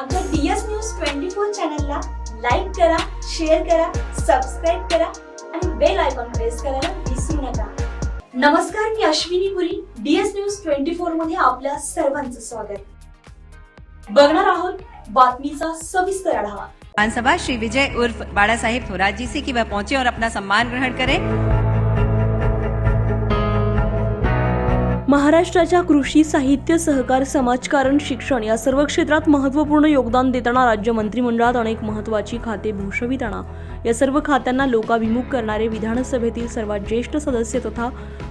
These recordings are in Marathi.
आमच्या डीएस न्यूज ट्वेंटी फोर चॅनलला लाईक करा शेअर करा सबस्क्राईब करा आणि बेल आयकॉन प्रेस करायला विसरू नका. नमस्कार मी Ashwini Puri DS news twenty फोरमध्ये आपल्या सर्वांचं स्वागत. बघणार आहोत बातमीचा सविस्तर आढावा. विधानसभा श्री विजय उर्फ बाड़ा साहेब थोरात जी से कि वह पहुंचे और अपना सम्मान ग्रहण करें। महाराष्ट्राच्या कृषी साहित्य सहकार समाजकारण शिक्षण या सर्व क्षेत्रात महत्त्वपूर्ण योगदान देताना राज्य मंत्रिमंडळात अनेक महत्त्वाची खाते भूषविताना या सर्व खात्यांना लोकाभिमुख करणारे विधानसभेतील सर्वात ज्येष्ठ सदस्य तथा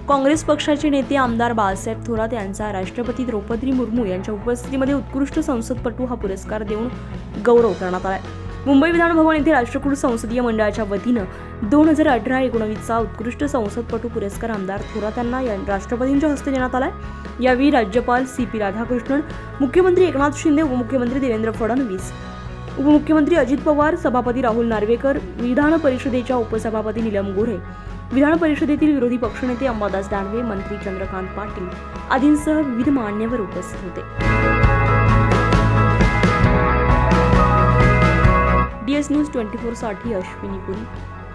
काँग्रेस पक्षाचे नेते आमदार बाळासाहेब थोरात यांचा राष्ट्रपती द्रौपदी मुर्मू यांच्या उपस्थितीमध्ये उत्कृष्ट संसदपटू हा पुरस्कार देऊन गौरव करण्यात आला मुंबई विधानभवन येथे राष्ट्रकुट संसदीय मंडळाच्या वतीनं दोन हजार अठरा एकोणवीसचा उत्कृष्ट संसदपटू पुरस्कार आमदार थोरात यांना या- राष्ट्रपतींच्या हस्ते देण्यात आलाय. यावेळी राज्यपाल सी पी राधाकृष्णन मुख्यमंत्री एकनाथ शिंदे उपमुख्यमंत्री देवेंद्र फडणवीस उपमुख्यमंत्री अजित पवार सभापती राहुल नार्वेकर विधान परिषदेच्या उपसभापती नीलम गोऱ्हे विधान परिषदेतील विरोधी पक्षनेते अंबादास दानवे मंत्री चंद्रकांत पाटील आदींसह विविध मान्यवर उपस्थित होते. डीएस न्यूज ट्वेंटी फोरसाठी अश्विनी पुरी.